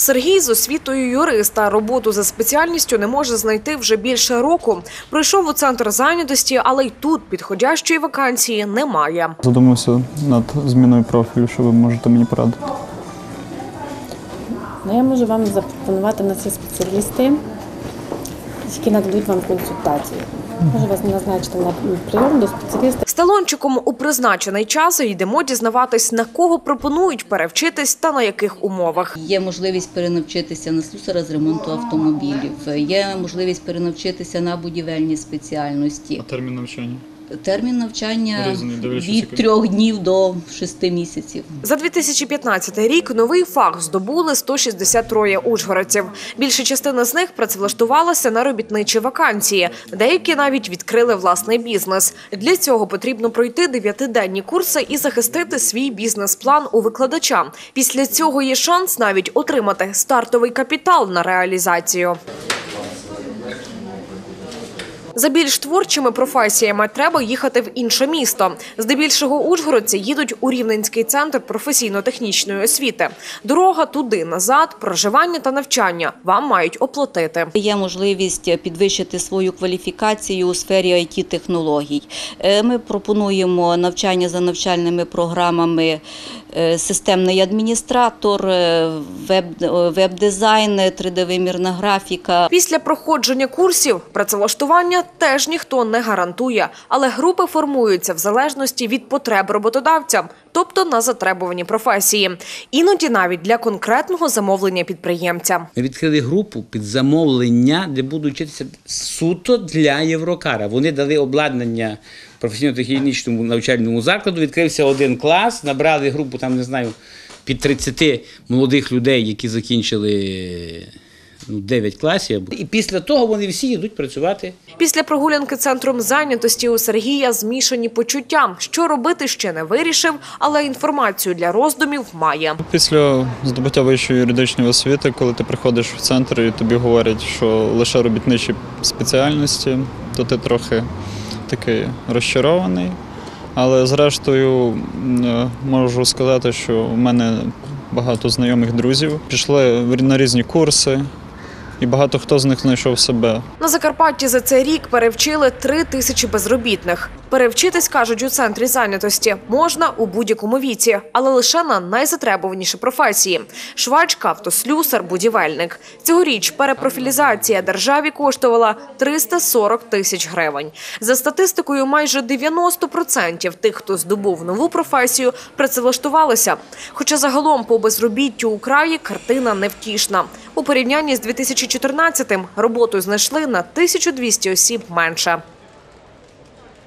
Сергій з освітою юриста роботу за спеціальністю не може знайти вже більше року. Прийшов у центр зайнятості, але й тут підходящої вакансії немає. Задумався над зміною профілю, що ви можете мені порадити. Ну, я можу вам запропонувати на ці спеціалісти, які нададуть вам консультацію. Можу вас назначити на прийом до спеціаліста. З талончиком у призначений час йдемо дізнаватись, на кого пропонують перевчитись та на яких умовах. Є можливість перенавчитися на слюсара з ремонту автомобілів, є можливість перенавчитися на будівельні спеціальності. Термін навчання. Термін навчання від трьох днів до шести місяців. За 2015 рік новий фах здобули 163 ужгородців. Більша частина з них працевлаштувалася на робітничі вакансії. Деякі навіть відкрили власний бізнес. Для цього потрібно пройти дев'ятиденні курси і захистити свій бізнес-план у викладача. Після цього є шанс навіть отримати стартовий капітал на реалізацію. За більш творчими професіями треба їхати в інше місто. Здебільшого ужгородці їдуть у Рівненський центр професійно-технічної освіти. Дорога туди, назад, проживання та навчання вам мають оплатити. Є можливість підвищити свою кваліфікацію у сфері it технологій Е, Ми пропонуємо навчання за навчальними програмами е, системний адміністратор, е, веб- веб-дизайн, 3D-вимірна графіка. Після проходження курсів працевлаштування теж ніхто не гарантує, але групи формуються в залежності від потреб роботодавця, тобто на затребувані професії. Іноді навіть для конкретного замовлення підприємця. Ми відкрили групу під замовлення, де будуть вчитися суто для Єврокара. Вони дали обладнання професійно-технічному навчальному закладу. Відкрився один клас, набрали групу, там не знаю, під 30 молодих людей, які закінчили 9 класів. І після того вони всі йдуть працювати Після прогулянки центром зайнятості у Сергія змішані почуття. Що робити ще не вирішив, але інформацію для роздумів має. Після здобуття вищої юридичної освіти, коли ти приходиш в центр і тобі говорять, що лише робітничі спеціальності, то ти трохи такий розчарований. Але зрештою е, можу сказати, що в мене багато знайомих друзів пішли в- на різні курси, і багато хто з них знайшов себе. На Закарпатті за цей рік перевчили три тисячі безробітних. Перевчитись, кажуть, у центрі зайнятості можна у будь-якому віці, але лише на найзатребуваніші професії: швачка, автослюсар, будівельник. Цьогоріч перепрофілізація державі коштувала 340 тисяч гривень. За статистикою, майже 90% тих, хто здобув нову професію, працевлаштувалися. Хоча загалом по безробіттю у краї картина невтішна. У порівнянні з 2014-м роботу знайшли на 1200 осіб менше.